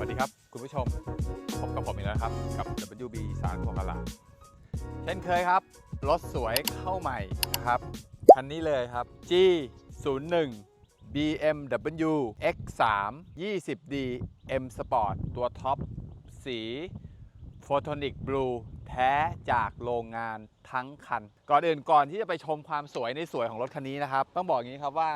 สวัสดีครับ คุณผู้ชมพบกับผมอีกแล้วครับ กับ WB สารโคกาลาเช่นเคยครับ รถสวยเข้าใหม่นะครับ คันนี้เลยครับ G 0 1 BMW X3 20D M Sport ตัวท็อปสี Photonic Blue แท้จากโรงงานทั้งคัน ก่อนอื่นก่อนที่จะไปชมความสวยในสวยของรถคันนี้นะครับ ต้องบอกอย่างนี้ครับว่า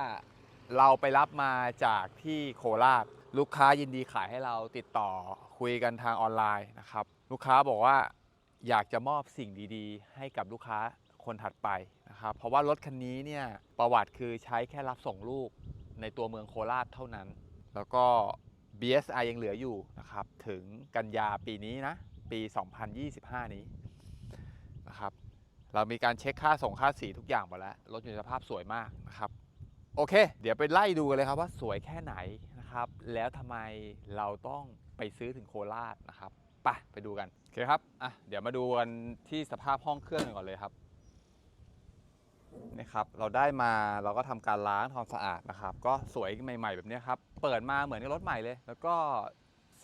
เราไปรับมาจากที่โคราช ลูกค้ายินดีขายให้เราติดต่อคุยกันทางออนไลน์นะครับ ลูกค้าบอกว่าอยากจะมอบสิ่งดีๆ ให้กับลูกค้าคนถัดไปนะครับ เพราะว่ารถคันนี้เนี่ยประวัติคือใช้แค่รับส่งลูกในตัวเมืองโคราชเท่านั้น แล้วก็ BSI ยังเหลืออยู่นะครับ ถึงกันยาปีนี้นะ ปี 2025 นี้นะครับ เรามีการเช็คค่าส่งค่าสีทุกอย่างหมดแล้ว รถอยู่สภาพสวยมากนะครับ โอเค เดี๋ยวไปไล่ดูกันเลยครับว่าสวยแค่ไหน นะครับ แล้วทำไมเราต้องไปซื้อถึงโคราชนะครับไปไปดูกันโอเคครับอะเดี๋ยวมาดูกันที่สภาพห้องเครื่องกันก่อนเลยครับนี่ครับเราได้มาเราก็ทำการล้างทำความสะอาดนะครับ ก็สวยใหม่ ๆ แบบนี้ครับ เปิดมาเหมือนกับรถใหม่เลย แล้วก็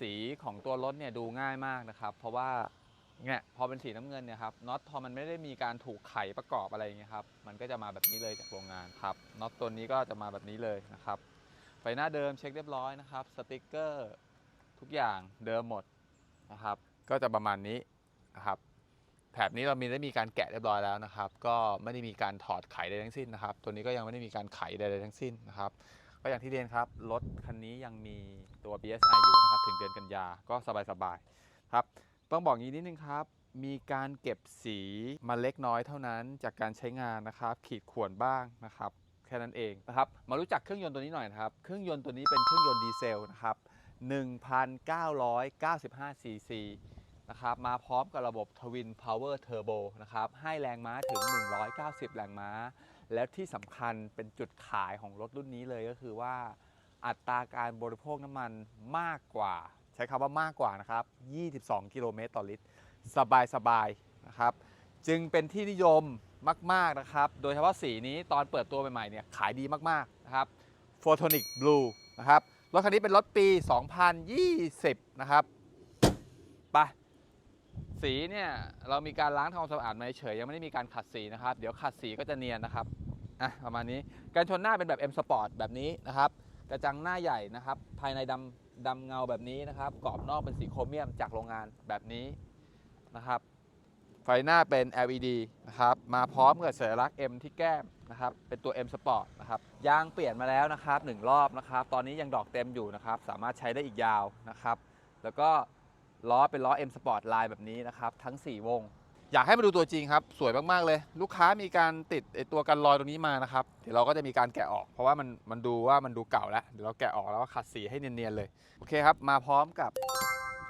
สีของตัวรถเนี่ยดูง่ายมากนะครับ เพราะว่าเนี่ยพอเป็นสีน้ำเงินเนี่ยครับน็อตพอมันไม่ได้มีการถูกไขประกอบอะไรอย่างเงี้ยครับมันก็จะมาแบบนี้เลยจากโรงงานครับน็อตตัวนี้ก็จะมาแบบนี้เลยนะครับ ไฟหน้าเดิมเช็คเรียบร้อยนะครับ สติกเกอร์ทุกอย่างเดิมหมดนะครับ ก็จะประมาณนี้นะครับแถบนี้เรามีได้มีการแกะเรียบร้อยแล้วนะครับ ก็ไม่ได้มีการถอดไขใดทั้งสิ้นนะครับ ตัวนี้ก็ยังไม่ได้มีการไขใดๆทั้งสิ้นนะครับ ก็อย่างที่เรียนครับรถคันนี้ยังมีตัว BSI อยู่นะครับถึงเดือนกันยาก็สบายๆครับต้องบอกงี้นิดนึงครับ มีการเก็บสีมาเล็กน้อยเท่านั้นจากการใช้งานนะครับ ขีดข่วนบ้างนะครับ แค่นั้นเองนะครับ มารู้จักเครื่องยนต์ตัวนี้หน่อยนะครับ เครื่องยนต์ตัวนี้เป็นเครื่องยนต์ดีเซลนะครับ 1,995 ซีซีนะครับ มาพร้อมกับระบบ Twin Power Turbo นะครับ ให้แรงม้าถึง 190 แรงม้า แล้วที่สำคัญเป็นจุดขายของรถรุ่นนี้เลยก็คือว่า อัตราการบริโภคน้ำมันมากกว่า ใช้คำว่ามากกว่านะครับ 22 กิโลเมตรต่อลิตร สบายๆนะครับ จึงเป็นที่นิยม มากๆนะครับ โดยเฉพาะสีนี้ตอนเปิดตัวใหม่ๆเนี่ยขายดีมากๆนะครับ Photonic Blue นะครับ รถคันนี้เป็นรถปี 2020 นะครับไปสีเนี่ยเรามีการล้างทำความสะอาดมาเฉยยังไม่ได้มีการขัดสีนะครับ เดี๋ยวขัดสีก็จะเนียนนะครับอะประมาณนี้การชนหน้าเป็นแบบ M Sport แบบนี้นะครับ กระจังหน้าใหญ่นะครับ ภายในดำดำเงาแบบนี้นะครับกรอบนอกเป็นสีโครเมียมจากโรงงานแบบนี้นะครับ ไฟหน้าเป็น LED นะครับ มาพร้อมกับสัญลักษณ์ M ที่แก้มนะครับ เป็นตัว M Sport นะครับ ยางเปลี่ยนมาแล้วนะครับหนึ่งรอบนะครับ ตอนนี้ยังดอกเต็มอยู่นะครับ สามารถใช้ได้อีกยาวนะครับ แล้วก็ล้อเป็นล้อ M Sport ลายแบบนี้นะครับ ทั้ง 4 วง อยากให้มาดูตัวจริงครับ สวยมาก ๆ เลย ลูกค้ามีการติดไอตัวกันรอยตรงนี้มานะครับ เดี๋ยวเราก็จะมีการแกะออก เพราะว่ามันมันดูว่ามันดูเก่าแล้ว เดี๋ยวเราแกะออกแล้วก็ขัดสีให้เนียนๆเลย โอเคครับ มาพร้อมกับ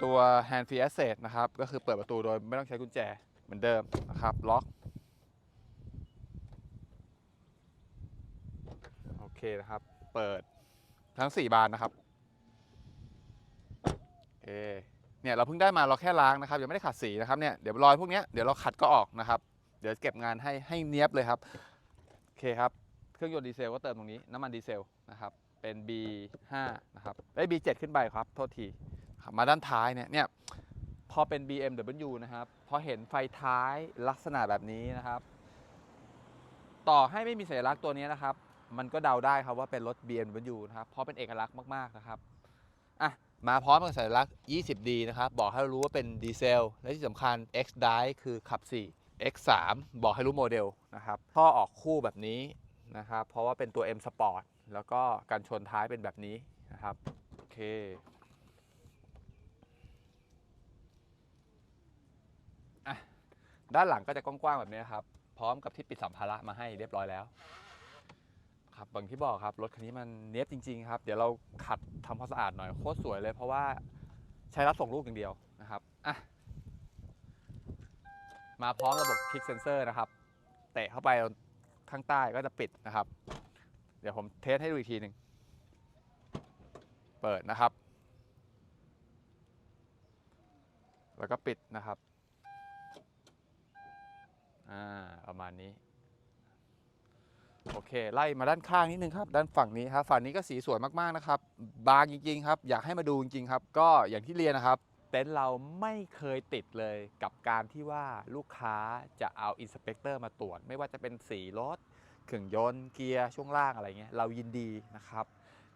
ตัว hand free access นะครับ ก็คือเปิดประตูโดยไม่ต้องใช้กุญแจ เหมือนเดิมนะครับล็อกโอเคนะครับ เปิดทั้ง 4 บานนะครับโอเคเนี่ยเราเพิ่งได้มาเราแค่ล้างนะครับยังไม่ได้ขัดสีนะครับเนี่ยเดี๋ยวรอยพวกนี้เดี๋ยวเราขัดก็ออกนะครับ เดี๋ยวเก็บงานให้ให้เนี้ยบเลยครับโอเคครับเครื่องยนต์ดีเซลก็เติมตรงนี้น้ำมันดีเซลนะครับเป็น B5 นะครับได้ B7 ขึ้นไปครับโทษทีมาด้านท้ายเนี่ยเนี่ย พอเป็น BMW นะครับ พอเห็นไฟท้ายลักษณะแบบนี้นะครับ ต่อให้ไม่มีสัญลักษณ์ตัวนี้นะครับ มันก็เดาได้ครับว่าเป็นรถ BMW นะครับ เพราะเป็นเอกลักษณ์มากๆนะครับอะมาพร้อมกับสัญลักษณ์ 20D นะครับ บอกให้รู้ว่าเป็นดีเซล และที่สำคัญ X Drive คือขับ 4 X3 บอกให้รู้โมเดลนะครับท่อออกคู่แบบนี้นะครับ เพราะว่าเป็นตัว M Sport แล้วก็การชนท้ายเป็นแบบนี้นะครับ โอเค อะ ด้านหลังก็จะกว้างๆแบบนี้ครับ พร้อมกับที่ปิดสัมภาระมาให้เรียบร้อยแล้ว ครับอย่างที่บอกครับ รถคันนี้มันเนี้ยบจริง ๆ ครับ เดี๋ยวเราขัดทำความสะอาดหน่อยโคตรสวยเลย เพราะว่าใช้รับส่งลูกอย่างเดียวนะครับอะมาพร้อมระบบคลิกเซนเซอร์นะครับ เตะเข้าไปข้างใต้ก็จะปิดนะครับ เดี๋ยวผมเทสให้ดูอีกทีหนึ่งเปิดนะครับ แล้วก็ปิดนะครับ อ่าประมาณนี้ โอเค ไล่มาด้านข้างนิดนึงครับ ด้านฝั่งนี้ครับฝั่งนี้ก็สีสวยมากๆนะครับ บางจริง ๆ ครับ อยากให้มาดูจริงๆครับ ก็อย่างที่เรียนนะครับ เต็นท์เราไม่เคยติดเลยกับการที่ว่าลูกค้าจะเอาอินสเปกเตอร์มาตรวจ ไม่ว่าจะเป็นสีรถเครื่องยนต์เกียร์ช่วงล่างอะไรเงี้ยเรายินดีนะครับ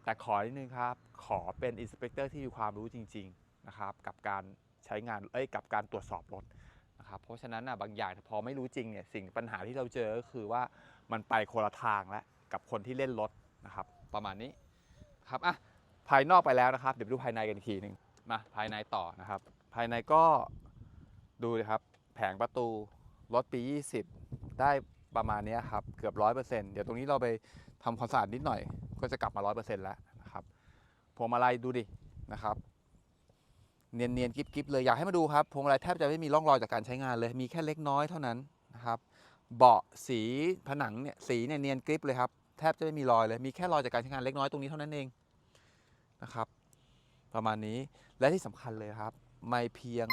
แต่ขอนิดนึงครับ ขอเป็นอินสเปกเตอร์ที่มีความรู้จริง ๆ นะครับ กับการใช้งานเอ้ยกับการตรวจสอบรถ นะครับเพราะฉะนั้นนะบางอย่างพอไม่รู้จริงเนี่ยสิ่งปัญหาที่เราเจอก็คือว่ามันไปคนละทางแล้วกับคนที่เล่นรถนะครับ ประมาณนี้ครับอะภายนอกไปแล้วนะครับ เดี๋ยวไปดูภายในกันอีกทีหนึ่งมาภายในต่อนะครับ ภายในก็ดูเลยครับแผงประตูรถปี 20 ได้ประมาณนี้ครับ เกือบ 100%เดี๋ยวตรงนี้เราไปทำความสะอาดนิดหน่อย ก็จะกลับมา 100%แล้วนะครับพวงมาลัยดูดินะครับ เนียนๆกิบกิบเลยอยากให้มาดูครับพวงมาลัยแทบจะไม่มีร่องรอยจากการใช้งานเลย มีแค่เล็กน้อยเท่านั้นนะครับเบาะสีผนังเนี่ยสีเนี่ยเนียนกริบเลยครับแทบจะไม่มีรอยเลยมีแค่รอยจากการใช้งานเล็กน้อยตรงนี้เท่านั้นเองนะครับ ประมาณนี้และที่สำคัญเลยครับ ไม่เพียง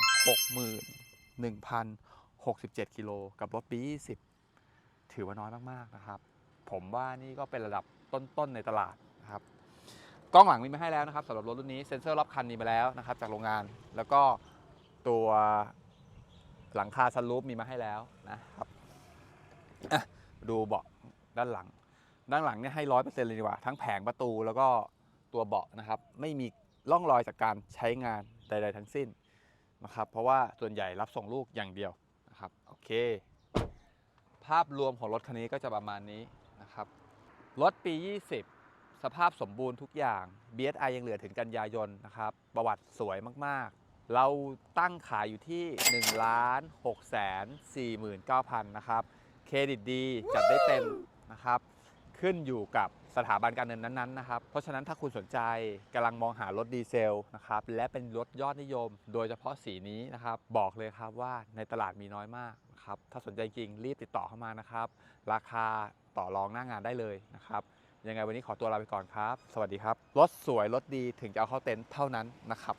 61,067 กิโลกับรถปี20ถือว่าน้อยมากๆนะครับ ผมว่านี่ก็เป็นระดับต้นๆในตลาดนะครับ กล้องหลังมีมาให้แล้วนะครับสำหรับรถรุ่นนี้เซ็นเซอร์รอบคันมีมาแล้วนะครับจากโรงงาน แล้วก็ตัวหลังคาซันรูฟมีมาให้แล้วนะครับดูเบาะด้านหลัง ด้านหลังเนี่ยให้ร้อยเปอร์เซ็นต์เลยดีกว่า ทั้งแผงประตูแล้วก็ตัวเบาะนะครับ ไม่มีร่องรอยจากการใช้งานใด ๆ ทั้งสิ้นนะครับ เพราะว่าส่วนใหญ่รับส่งลูกอย่างเดียวนะครับโอเค ภาพรวมของรถคันนี้ก็จะประมาณนี้นะครับรถปี 20 สภาพสมบูรณ์ทุกอย่าง BSI ยังเหลือถึงกันยายนนะครับ ประวัติสวยมาก ๆ เราตั้งขายอยู่ที่1ล้าน6แสน49,000 นะครับ เครดิตดีจัดได้เต็มนะครับ ขึ้นอยู่กับสถาบันการเงินนั้น ๆ นะครับ เพราะฉะนั้นถ้าคุณสนใจกำลังมองหารถดีเซลนะครับ และเป็นรถยอดนิยม โดยเฉพาะสีนี้นะครับ บอกเลยครับว่าในตลาดมีน้อยมากนะครับ ถ้าสนใจจริงรีบติดต่อเข้ามานะครับ ราคาต่อรองหน้างานได้เลยนะครับ ยังไงวันนี้ขอตัวลาไปก่อนครับ สวัสดีครับ รถสวยรถดีถึงจะเอาเข้าเต็นท์เท่านั้นนะครับ